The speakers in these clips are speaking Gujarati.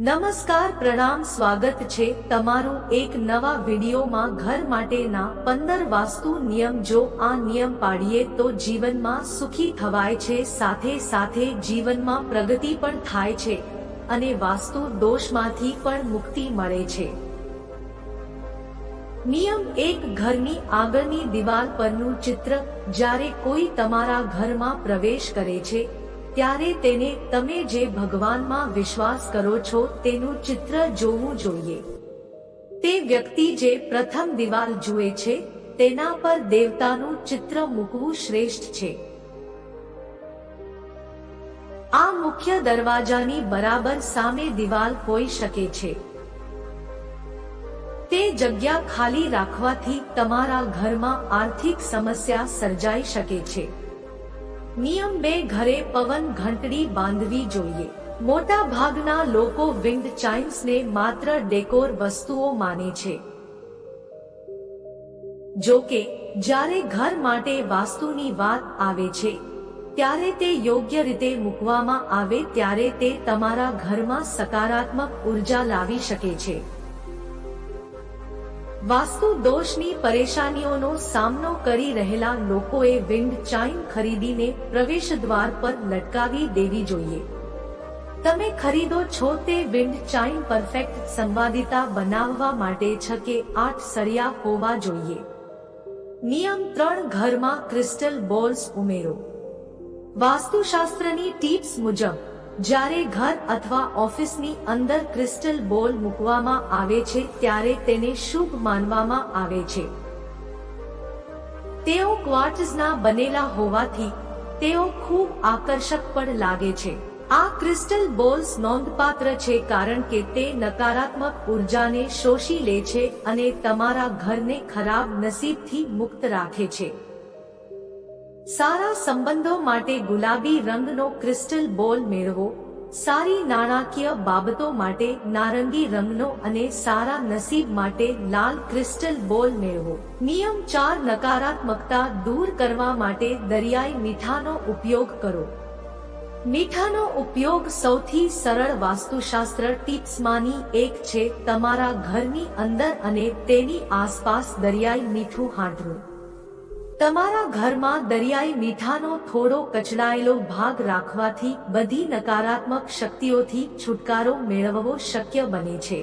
નમસ્કાર, પ્રણામ, સ્વાગત છે તમારું એક નવા વિડીયોમાં ઘર માટેના પંદર વાસ્તુ નિયમ. જો આ નિયમ પાડીએ તો જીવનમાં સુખી થવાય છે, સાથે સાથે જીવનમાં પ્રગતિ પણ થાય છે અને વાસ્તુ દોષમાંથી પણ મુક્તિ મળે છે. નિયમ એક, ઘરની આગળની દિવાલ પરનું ચિત્ર. જ્યારે કોઈ તમારા ઘરમાં પ્રવેશ કરે છે ત્યારે તેને તમે જે ભગવાનમાં વિશ્વાસ કરો છો તેનું ચિત્ર જોવું જોઈએ. તે વ્યક્તિ જે પ્રથમ દિવાલ જુએ છે, તેના પર દેવતાનું ચિત્ર મૂકવું શ્રેષ્ઠ છે. આ મુખ્ય દરવાજાની બરાબર સામે દિવાલ હોઈ શકે છે. તે જગ્યા ખાલી રાખવાથી તમારા ઘરમાં આર્થિક સમસ્યા સર્જાઈ શકે છે. નિયમ બે ઘરે પવન ઘંટડી બાંધવી જોઈએ. મોટા ભાગના લોકો વિન્ડ ચાઇમ્સને માત્ર ડેકોર વસ્તુઓ માને છે. જો કે જ્યારે ઘર માટે વાસ્તુની વાત આવે છે, ત્યારે તે યોગ્ય રીતે મૂકવામાં આવે ત્યારે તે તમારા ઘરમાં સકારાત્મક ઊર્જા લાવી શકે છે. વાસ્તુ દોષની પરેશાનીઓનો સામનો કરી રહેલા લોકોએ વિન્ડ ચાઇમ ખરીદીને પ્રવેશ દ્વાર પર લટકાવી દેવી જોઈએ. તમે ખરીદો છો તે વિન્ડ ચાઇમ પરફેક્ટ સંવાદિતા બનાવવા માટે છ કે આઠ સળિયા હોવા જોઈએ. નિયમ ત્રણ ઘરમાં ક્રિસ્ટલ બોલ્સ ઉમેરો. વાસ્તુશાસ્ત્રની ટીપ્સ મુજબ જ્યારે ઘર અથવા ઓફિસની અંદર ક્રિસ્ટલ બોલ મૂકવામાં આવે છે ત્યારે તેને શુભ માનવામાં આવે છે. તેઓ ક્વાર્ટઝના બનેલા હોવાથી, તેઓ ખૂબ આકર્ષક પણ લાગે છે. આ ક્રિસ્ટલ બોલ્સ નોંધપાત્ર છે કારણ કે તે નકારાત્મક ઉર્જાને શોષી લે છે અને તમારા ઘરને ખરાબ નસીબથી મુક્ત રાખે છે. સારા સંબંધો માટે ગુલાબી રંગનો ક્રિસ્ટલ બોલ મેળવો. સારી નાણાકીય બાબતો માટે નારંગી રંગનો અને સારા નસીબ માટે લાલ ક્રિસ્ટલ બોલ મેળવો. નિયમ ચાર નકારાત્મકતા દૂર કરવા માટે દરિયાઈ મીઠાનો ઉપયોગ કરો. મીઠાનો ઉપયોગ સૌથી સરળ વાસ્તુશાસ્ત્ર ટિપ્સમાંની એક છે, તમારા ઘરની અંદર અને તેની આસપાસ દરિયાઈ મીઠું હાંડવું. તમારા ઘરમાં દરિયાઈ મીઠાનો થોડો કચડાયેલો ભાગ રાખવાથી બધી નકારાત્મક શક્તિઓથી છુટકારો મેળવવો શક્ય બને છે.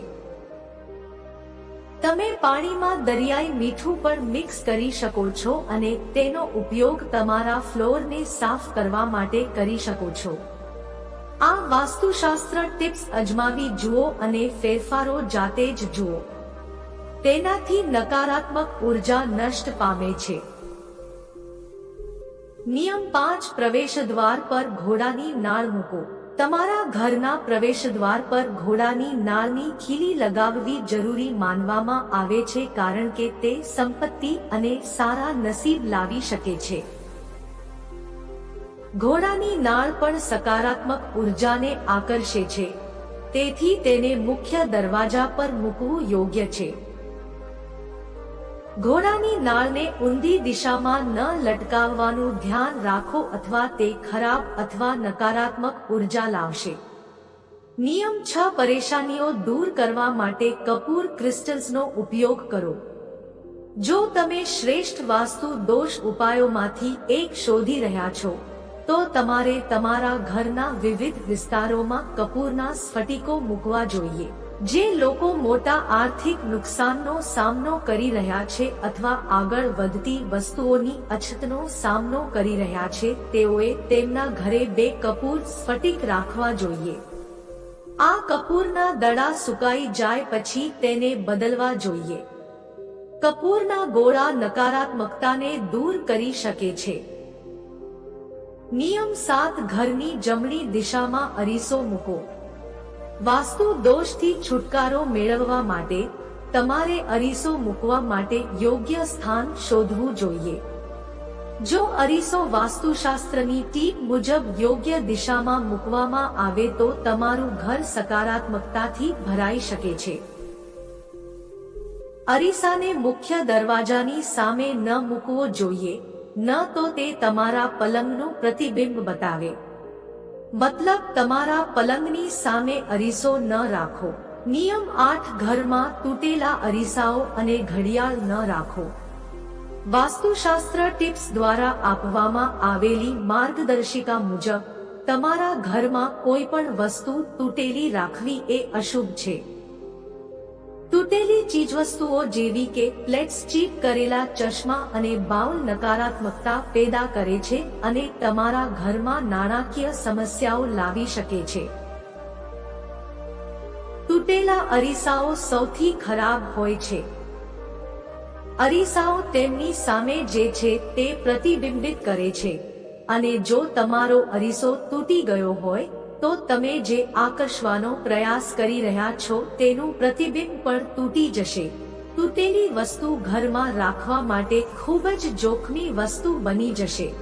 તમે પાણીમાં દરિયાઈ મીઠું પણ મિક્સ કરી શકો છો અને તેનો ઉપયોગ તમારા ફ્લોરને સાફ કરવા માટે કરી શકો છો. આ વાસ્તુશાસ્ત્ર ટિપ્સ અજમાવી જુઓ અને ફેરફારો જાતે જ જુઓ. તેનાથી નકારાત્મક ઊર્જા નષ્ટ પામે છે. નિયમ પાંચ પ્રવેશ દ્વાર પર ઘોડાની નાળ મૂકો. તમારા ઘરના પ્રવેશ દ્વાર પર ઘોડાની નાળની ખીલી લગાવવી જરૂરી માનવામાં આવે છે કારણ કે તે સંપત્તિ અને સારા નસીબ લાવી શકે છે. ઘોડાની નાળ પણ સકારાત્મક ઉર્જાને આકર્ષે છે. તેથી તેને મુખ્ય દરવાજા પર મૂકવું યોગ્ય છે. ઘોડાની નાળને ઊંધી દિશામાં ન લટકાવવાનું ધ્યાન રાખો અથવા તે ખરાબ અથવા નકારાત્મક ઊર્જા લાવશે. નિયમ છ પરેશાનીઓ દૂર કરવા માટે કપૂર ક્રિસ્ટલ્સનો ઉપયોગ કરો. જો તમે શ્રેષ્ઠ વાસ્તુ દોષ ઉપાયોમાંથી એક શોધી રહ્યા છો, તો તમારે તમારા ઘરના વિવિધ વિસ્તારોમાં કપૂરના સ્ફટિકો મૂકવા જોઈએ. જે લોકો મોટા આર્થિક નુકસાનનો સામનો કરી રહ્યા છે અથવા આગળ વધતી વસ્તુઓની અછતનો સામનો કરી રહ્યા છે, તેઓએ તેમના ઘરે બે કપૂર સ્ફટિક રાખવા જોઈએ. આ કપૂરના દડા સુકાઈ જાય પછી તેને બદલવા જોઈએ. કપૂરના ગોળા નકારાત્મકતાને દૂર કરી શકે છે. નિયમ સાત ઘરની જમણી દિશામાં અરીસો મૂકો. વાસ્તુ દોષથી છુટકારો મેળવવા માટે તમારે અરીસો મૂકવા માટે યોગ્ય સ્થાન શોધવું જોઈએ. જો અરીસો વાસ્તુશાસ્ત્રની ટીપ મુજબ યોગ્ય દિશામાં મૂકવામાં આવે તો તમારું ઘર સકારાત્મકતાથી ભરાઈ શકે છે. અરીસાને મુખ્ય દરવાજાની સામે ન મૂકવો જોઈએ, ન તો તે તમારા પલંગનું પ્રતિબિંબ બતાવે. મતલબ તમારા પલંગની સામે અરીસો ન રાખો. નિયમ આઠ ઘરમાં તૂટેલા અરીસાઓ અને ઘડિયાળ ન રાખો. વાસ્તુશાસ્ત્ર ટિપ્સ દ્વારા આપવામાં આવેલી માર્ગદર્શિકા મુજબ, તમારા ઘરમાં કોઈ પણ વસ્તુ તૂટેલી રાખવી એ અશુભ છે. તૂટેલી ચીજવસ્તુઓ જેવી કે પ્લેટ્સ ચીપ કરેલા ચશ્મા અને બાઉલ નકારાત્મકતા પેદા કરે છે અને તમારા ઘરમાં નાણાકીય સમસ્યાઓ લાવી શકે છે. તૂટેલા અરીસાઓ સૌથી ખરાબ હોય છે. અરીસાઓ તેમની સામે જે છે તે પ્રતિબિંબિત કરે છે. અને જો તમારો અરીસો તૂટી ગયો હોય તો તમે જે આકર્ષવાનો પ્રયાસ કરી રહ્યા છો તેનું પ્રતિબિંબ પણ તૂટી જશે. તૂટેલી વસ્તુ ઘરમાં રાખવા માટે ખૂબ જ જોખમી વસ્તુ બની જશે.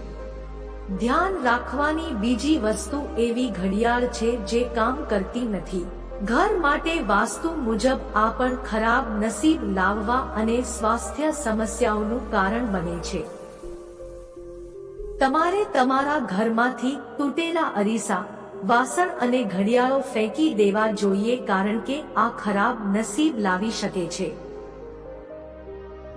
ધ્યાન રાખવાની બીજી વસ્તુ એવી ઘડિયાળ છે જે કામ કરતી નથી. ઘર માટે વાસ્તુ મુજબ આ પણ ખરાબ નસીબ લાવવા અને સ્વાસ્થ્ય સમસ્યાઓનું કારણ બને છે. તમારે તમારા ઘરમાંથી તૂટેલા અરીસા વાસણ અને ઘડિયાળો ફેંકી દેવા જોઈએ કારણ કે આ ખરાબ નસીબ લાવી શકે છે.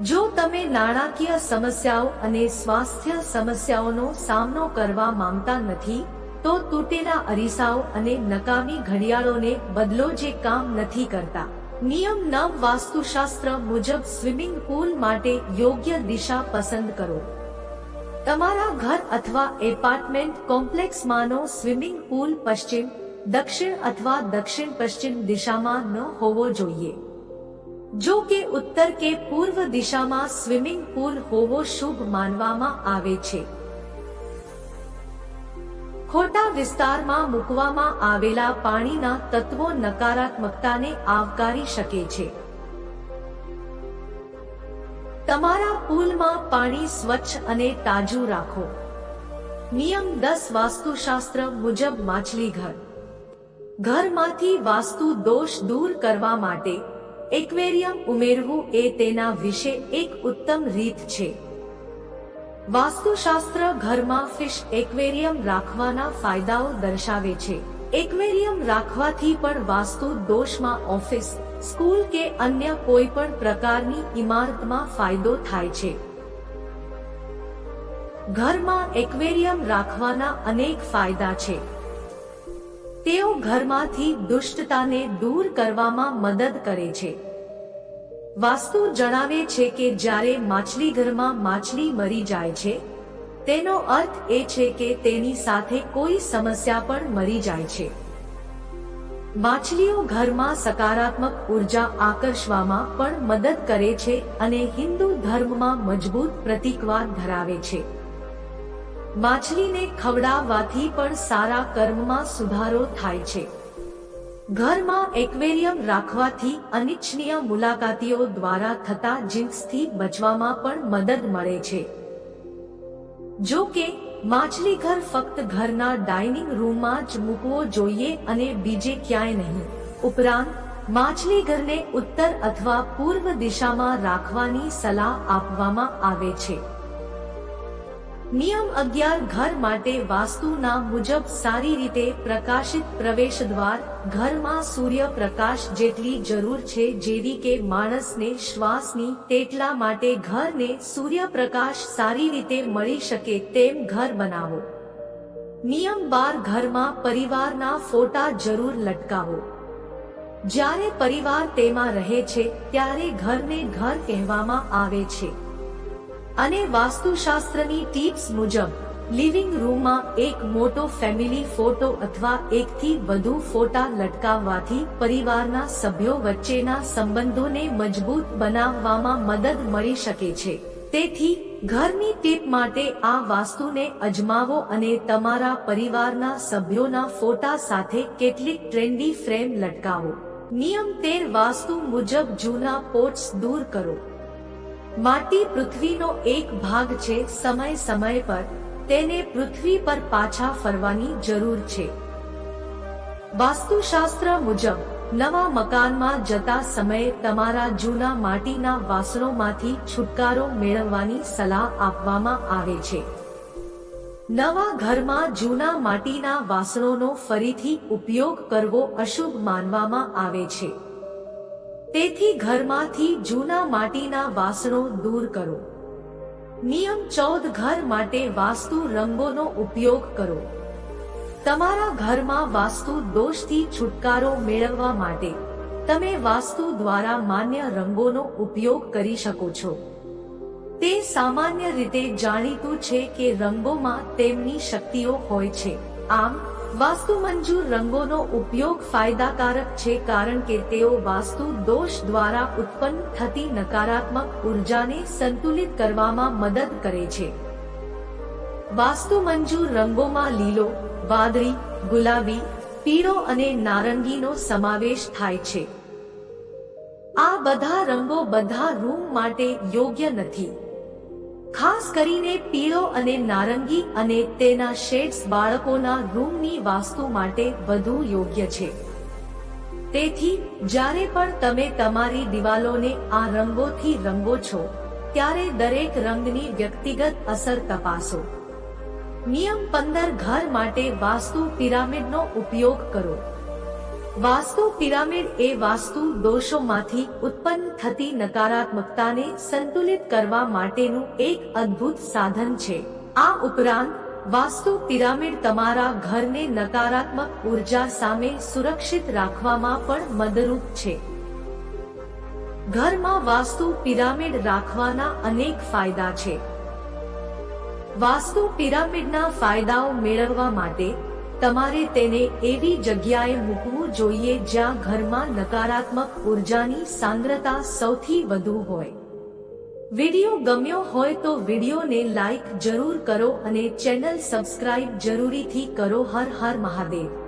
જો તમે નાણાકીય સમસ્યાઓ અને સ્વાસ્થ્ય સમસ્યાઓનો સામનો કરવા માંગતા નથી, તો તૂટેલા અરીસાઓ અને નકામી ઘડિયાળોને બદલો જે કામ નથી કરતા. નિયમ નવ વાસ્તુશાસ્ત્ર મુજબ સ્વિમિંગ પૂલ માટે યોગ્ય દિશા પસંદ કરો. તમારા ઘર અથવા એપાર્ટમેન્ટ કોમ્પ્લેક્સમાંનો સ્વિમિંગ પુલ પશ્ચિમ, દક્ષિણ અથવા દક્ષિણ પશ્ચિમ દિશામાં ન હોવો જોઈએ. જો કે ઉત્તર કે પૂર્વ દિશામાં સ્વિમિંગ પુલ હોવો શુભ માનવામાં આવે છે. ખોટા વિસ્તારમાં મૂકવામાં આવેલા પાણીના તત્વો નકારાત્મકતાને આવકારી શકે છે. તમારા પુલમાં પાણી સ્વચ્છ અને તાજું રાખો. નિયમ દસ વાસ્તુશાસ્ત્ર મુજબ માછલી ઘર. ઘરમાંથી વાસ્તુ દોષ દૂર કરવા માટે એક્વેરિયમ ઉમેરવું એ તેના વિશે એક ઉત્તમ રીત છે. વાસ્તુશાસ્ત્ર ઘરમાં ફિશ એક્વેરિયમ રાખવાના ફાયદાઓ દર્શાવે છે. એક્વેરિયમ રાખવાથી પણ વાસ્તુ દોષમાં ઓફિસ સ્કૂલ કે અન્ય કોઈ પણ પ્રકારની ઇમારતમાં ફાયદો થાય છે. ઘરમાં એક્વેરિયમ રાખવાના અનેક ફાયદા છે. તેઓ ઘરમાંથી દુષ્ટતાને દૂર કરવામાં મદદ કરે છે. વાસ્તુ જણાવે છે કે જ્યારે માછલી ઘરમાં માછલી મરી જાય છે, તેનો અર્થ એ છે કે તેની સાથે કોઈ સમસ્યા પણ મરી જાય છે. માછલીઓ ઘરમાં સકારાત્મક ઊર્જા આકર્ષવામાં પણ મદદ કરે છે અને હિન્દુ ધર્મમાં મજબૂત પ્રતિકવાદ ધરાવે છે. માછલીને ખવડાવવાથી પણ સારા કર્મમાં સુધારો થાય છે. ઘરમાં એક્વેરિયમ રાખવાથી અનિચ્છનીય મુલાકાતીઓ દ્વારા થતા જીન્સથી બચવામાં પણ મદદ મળે છે. જો કે માછલી ઘર ફક્ત ઘરના ડાઇનિંગ રૂમમાં જ મૂકવો જોઈએ અને બીજે ક્યાંય નહીં. ઉપરાંત માછલી ઘરને ઉત્તર અથવા પૂર્વ દિશામાં રાખવાની સલાહ આપવામાં આવે છે. નિયમ અગિયાર ઘર માટે વાસ્તુના મુજબ સારી રીતે પ્રકાશિત પ્રવેશ દ્વાર ઘરમાં સૂર્યપ્રકાશ જેટલી જરૂર છે જેવી કે માણસને શ્વાસની તેટલા માટે ઘરને સૂર્યપ્રકાશ સારી રીતે મળી શકે તેમ ઘર બનાવો. નિયમ બાર ઘરમાં પરિવારના ફોટા જરૂર લટકાવો. જ્યારે પરિવાર તેમાં રહે છે, ત્યારે ઘરને ઘર કહેવામાં આવે છે. અને વાસ્તુશાસ્ત્રની ટીપ્સ મુજબ, લિવિંગ રૂમમાં એક મોટો ફેમિલી ફોટો અથવા એકથી વધુ ફોટા લટકાવવાથી પરિવારના સભ્યો વચ્ચેના સંબંધોને મજબૂત બનાવવામાં મદદ મળી શકે છે. તેથી, ઘરની ટીપ માટે આ વાસ્તુને અજમાવો અને તમારા પરિવારના સભ્યોના ફોટા સાથે કેટલીક ટ્રેન્ડી ફ્રેમ લટકાવો. નિયમ તેર વાસ્તુ મુજબ જૂના પોટ્સ દૂર કરો. માટી પૃથ્વીનો એક ભાગ છે, સમય સમય પર તેને પૃથ્વી પર પાછા ફરવાની જરૂર છે. વાસ્તુશાસ્ત્ર મુજબ, નવા મકાનમાં જતા સમયે તમારા જૂના માટીના વાસણોમાંથી છુટકારો મેળવવાની સલાહ આપવામાં આવે છે. નવા ઘરમાં જૂના માટીના વાસણોનો ફરીથી ઉપયોગ કરવો અશુભ માનવામાં આવે છે. તેથી ઘરમાંથી જૂના માટીના વાસણો દૂર કરો. નિયમ ચૌદ, ઘર માટે વાસ્તુ રંગોનો ઉપયોગ કરો. તમારા ઘરમાં વાસ્તુ દોષથી છુટકારો મેળવવા માટે તમે વાસ્તુ દ્વારા માન્ય રંગોનો ઉપયોગ કરી શકો છો. તે સામાન્ય રીતે જાણીતું છે કે રંગોમાં તેમની શક્તિઓ હોય છે. આમ વાસ્તુ મંજૂર રંગોનો ઉપયોગ ફાયદાકારક છે કારણ કે તેઓ વાસ્તુ દોષ દ્વારા ઉત્પન્ન થતી નકારાત્મક ઉર્જાને સંતુલિત કરવામાં મદદ કરે છે. વાસ્તુ મંજૂર રંગોમાં લીલો, વાદળી, ગુલાબી, પીળો અને નારંગીનો સમાવેશ થાય છે. આ બધા રંગો બધા રૂમ માટે યોગ્ય નથી. ખાસ કરીને પીળો અને નારંગી અને તેના શેડ્સ બાળકોના રૂમની વાસ્તુ માટે વધુ યોગ્ય છે. તેથી, જ્યારે પણ તમે તમારી દિવાલોને આ રંગોથી રંગો છો, ત્યારે દરેક રંગની વ્યક્તિગત અસર તપાસો. નિયમ પંદર ઘર માટે વાસ્તુ પિરામિડનો ઉપયોગ કરો. વાસ્તુ પિરામિડ એ વાસ્તુ દોષોમાંથી ઉત્પન્ન થતી નકારાત્મકતાને સંતુલિત કરવા માટેનું એક અદ્ભુત સાધન છે. આ ઉપરાંત, વાસ્તુ પિરામિડ તમારા ઘરને નકારાત્મક ઊર્જા સામે સુરક્ષિત રાખવામાં પણ મદદરૂપ છે. ઘરમાં વાસ્તુ પિરામિડ રાખવાના અનેક ફાયદા છે. વાસ્તુ પિરામિડના ફાયદાઓ મેળવવા માટે તમારે તેને એવી જગ્યાએ મૂકવું જોઈએ જ્યાં ઘરમાં નકારાત્મક ઉર્જાની સાંદ્રતા સૌથી વધુ હોય. વિડિયો ગમ્યો હોય તો વિડિયોને લાઈક જરૂર કરો અને ચેનલ સબસ્ક્રાઇબ જરૂરીથી કરો. હર હર મહાદેવ.